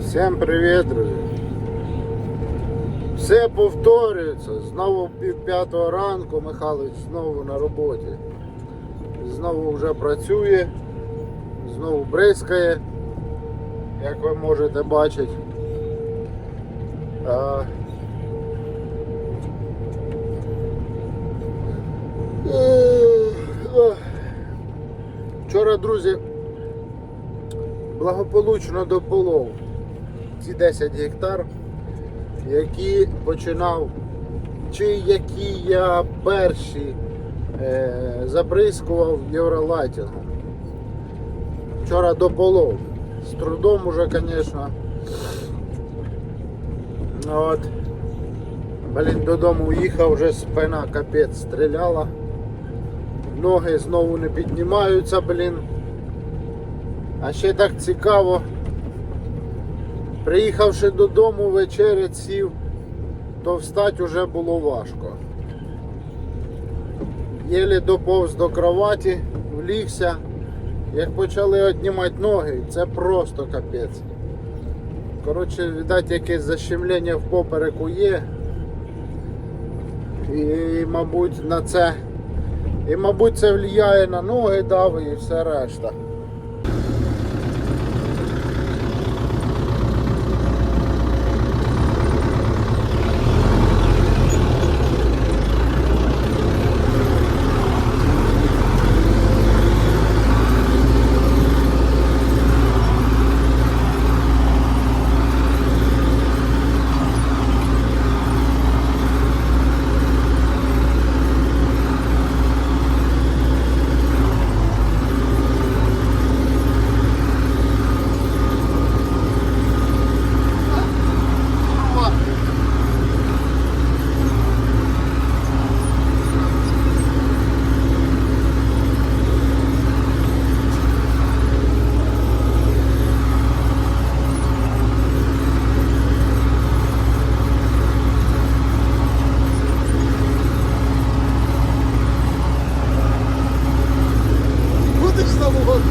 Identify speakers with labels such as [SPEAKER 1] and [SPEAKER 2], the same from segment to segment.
[SPEAKER 1] Всім привіт, друзі! Все повторюється. Знову пів п'ятого ранку Михайлович знову на роботі. Знову вже працює, знову бризкає, як ви можете бачити. А... Ех, Вчора, друзі, благополучно дополов ці 10 гектар, які починав, чи які я перші е, забризкував євролайтингом. Вчора дополов. З трудом уже, звісно. От. Блін, додому їхав, вже спина капець стріляла. Ноги знову не піднімаються, блін. А ще так цікаво. Приїхавши додому вечерять сів, то встати вже було важко. Єлі доповз до кроваті, влігся. Як почали однімати ноги, це просто капець. Коротше, видать, якесь защемлення в попереку є. І, мабуть, на це. І, мабуть, це впливає на ноги, дави і все решта. Будеш завод?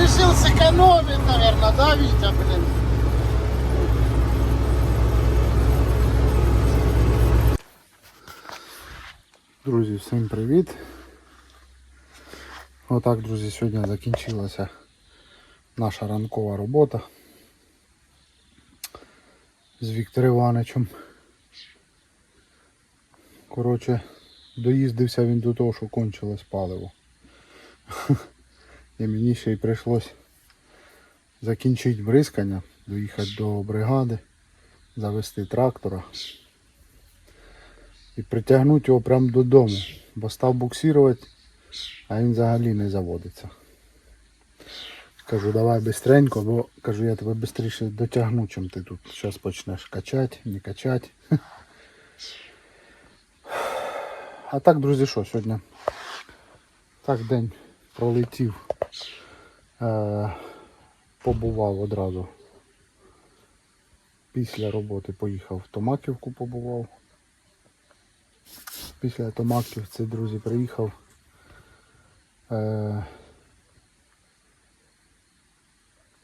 [SPEAKER 1] Решил сэкономить, наверное, да, Витя, блин? Друзі, всім привіт. Отак, друзі, сьогодні закінчилася наша ранкова робота з Віктором Івановичем. Коротше, доїздився він до того, що кончилось паливо. І мені ще й прийшлось закінчити бризкання, доїхати до бригади, завести трактора і притягнути його прямо додому, бо став буксувати, а він взагалі не заводиться. Кажу, давай бистренько, бо кажу, я тебе швидше дотягну, чим ти тут зараз почнеш качати, не качати. А так, друзі, що сьогодні? Так день пролетів. Е, побував одразу. Після роботи поїхав в Томаківку побував. Після Томаківці, друзі, приїхав. Е,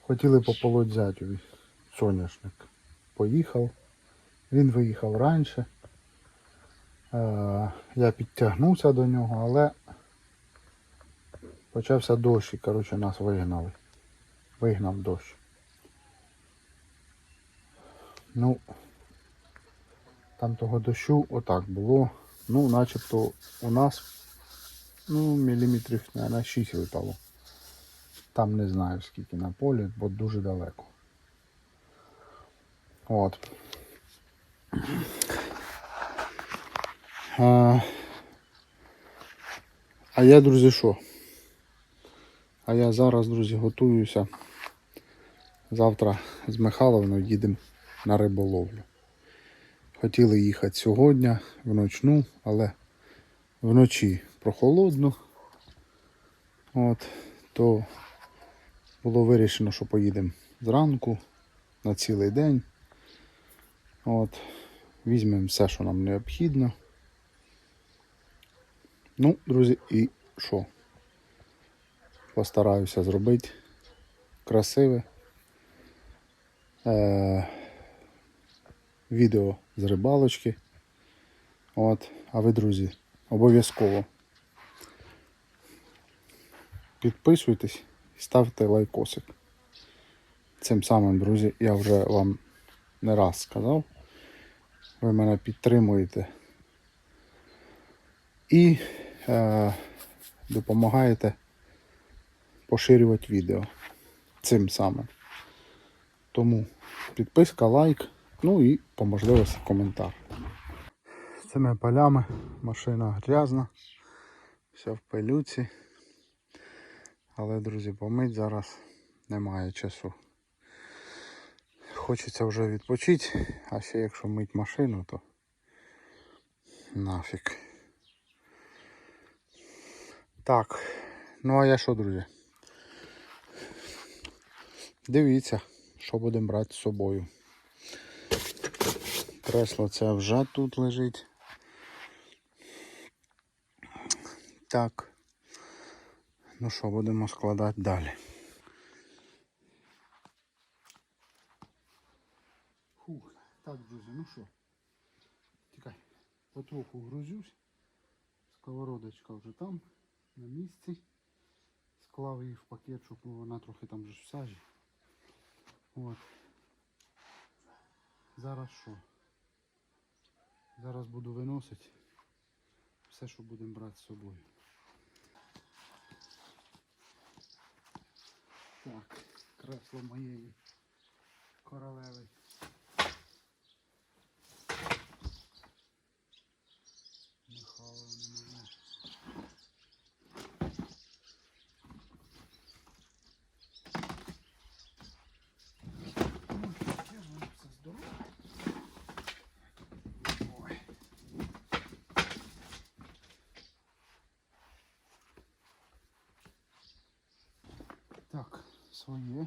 [SPEAKER 1] хотіли пополоть зятю соняшник. Поїхав. Він виїхав раніше. Е, я підтягнувся до нього, але почався дощ і коротше, нас вигнали. Вигнав дощ. Ну, там того дощу отак було. Ну, начебто у нас ну, міліметрів, на 6 випало. Там не знаю скільки на полі, бо дуже далеко. От. А, а я, друзі, що? А я зараз, друзі, готуюся. Завтра з Михайловною їдемо на риболовлю. Хотіли їхати сьогодні, вночну, але вночі прохолодно. От, то було вирішено, що поїдемо зранку на цілий день. От, візьмемо все, що нам необхідно. Ну, друзі, і що? Постараюся зробити красиве е- відео з рибалочки. От, а ви, друзі, обов'язково підписуйтесь і ставте лайкосик. Цим самим, друзі, я вже вам не раз сказав. Ви мене підтримуєте і е, допомагаєте поширювати відео цим самим. Тому підписка, лайк, ну і по можливості коментар. Цими полями машина грязна, все в пилюці. Але, друзі, помить зараз немає часу. Хочеться вже відпочити, а ще якщо мить машину, то нафіг. Так, ну а я що, друзі? Дивіться, що будемо брати з собою. Кресло це вже тут лежить. Так. Ну що, будемо складати далі. Фух, так, друзі, ну що? Тікай, потроху грузюсь. Сковородочка вже там, на місці. Склав її в пакет, щоб вона трохи там вже в сажі. От. Зараз що? Зараз буду виносити все, що будемо брати з собою. Так, кресло моєї королеви. Своє.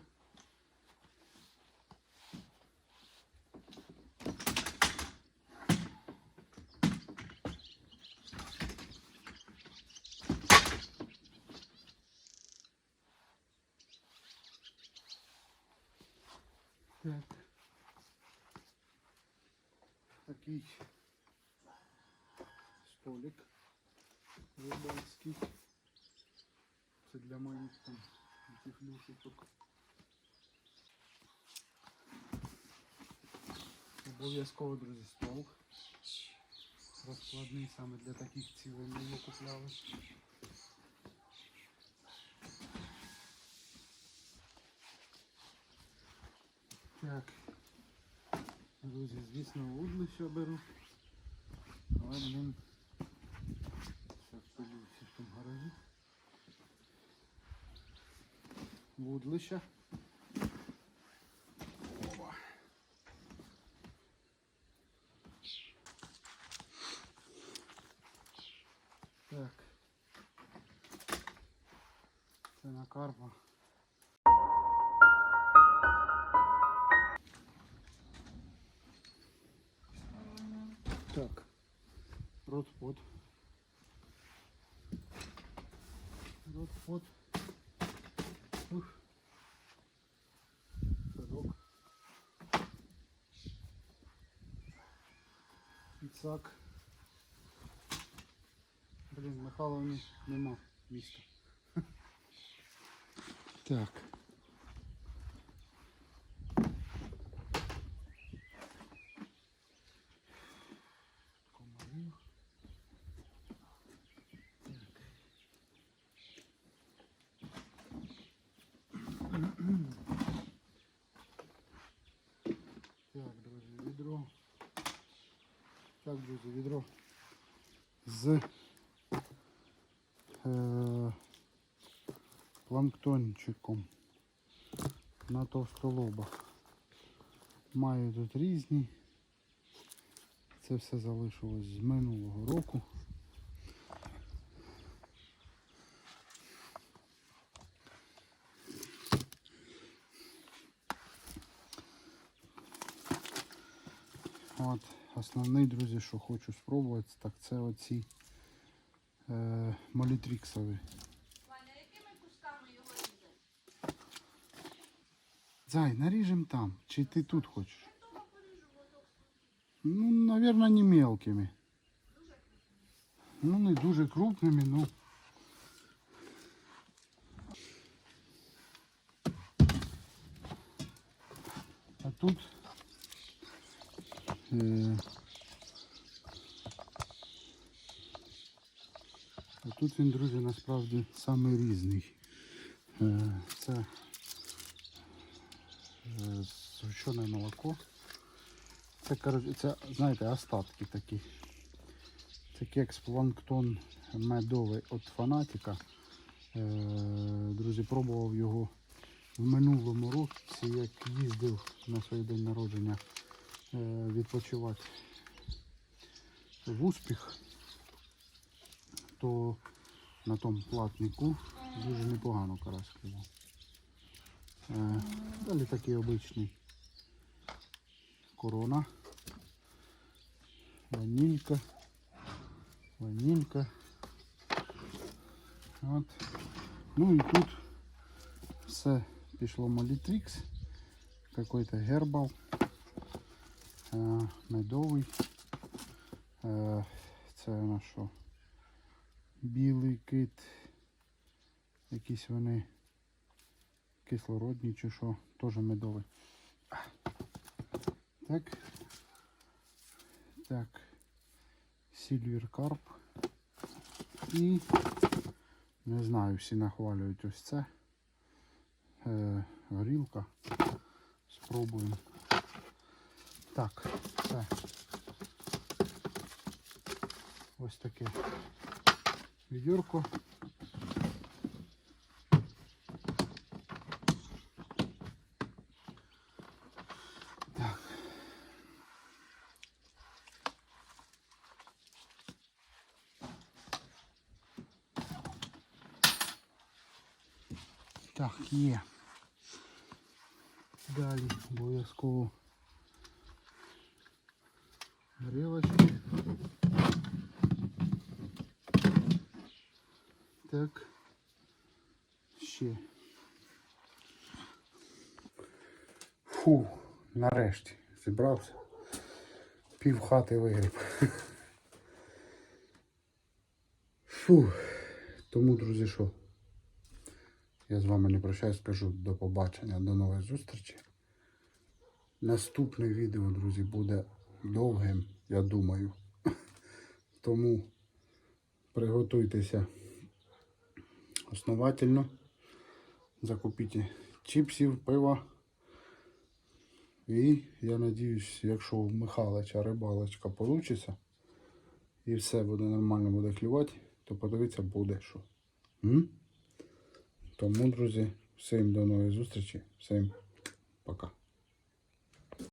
[SPEAKER 1] Так. Такий столик рибальський. Це для моїх там таких люшечок. Обов'язково, друзі, стол. Розкладний саме для таких цілей ми його купляли. Так. Друзі, звісно, вудлища беру. Але, блін, Вудлища. Опа. Так. Це на карпа. Так. Рот-под. Рот-под. Ух. Садок. Піцак. Блін, Михайловні нема міста. Так. Комарів. Так, друзі, відро. Так, друзі, відро з е, планктончиком на товстолоба. Маю тут різні. Це все залишилось з минулого року. От, основний, друзі, що хочу спробувати, так це оці е, молітріксові.
[SPEAKER 2] Ваня, якими кусками його різати?
[SPEAKER 1] Зай, наріжем там. Чи ти тут хочеш? Ну, наверное, не мелкими. Ну, не дуже крупними, ну. А тут а тут він, друзі, насправді самий різний. Е, це е, згущене молоко. Це, це, знаєте, остатки такі. Це кекс планктон медовий від фанатіка. Е, друзі, пробував його в минулому році, як їздив на свій день народження е, відпочивати в успіх, то на тому платнику дуже непогано карась клював. Е, далі такий обичний корона, ванілька, ванілька. От. Ну і тут все пішло молітрікс, какой-то гербал, е, медовий. Е, це у нас що? Білий кит. Якісь вони кислородні чи що, теж медовий. Так. Так. Сільвер карп. І не знаю, всі нахвалюють ось це. Е, горілка. Спробуємо. Так, це. Ось таке відьорко. Так. Так, є. Далі обов'язково Ще. Фу, нарешті зібрався. Пів хати вигріб. Фу. Тому, друзі, що? Я з вами не прощаюсь, скажу до побачення, до нової зустрічі. Наступне відео, друзі, буде довгим, я думаю. Тому приготуйтеся основательно. Закупіть чіпсів, пива. І я сподіваюся, якщо у Михалича рибалочка вийде і все буде нормально буде клювати, то подивіться буде що. М? Тому, друзі, всім до нової зустрічі, всім пока.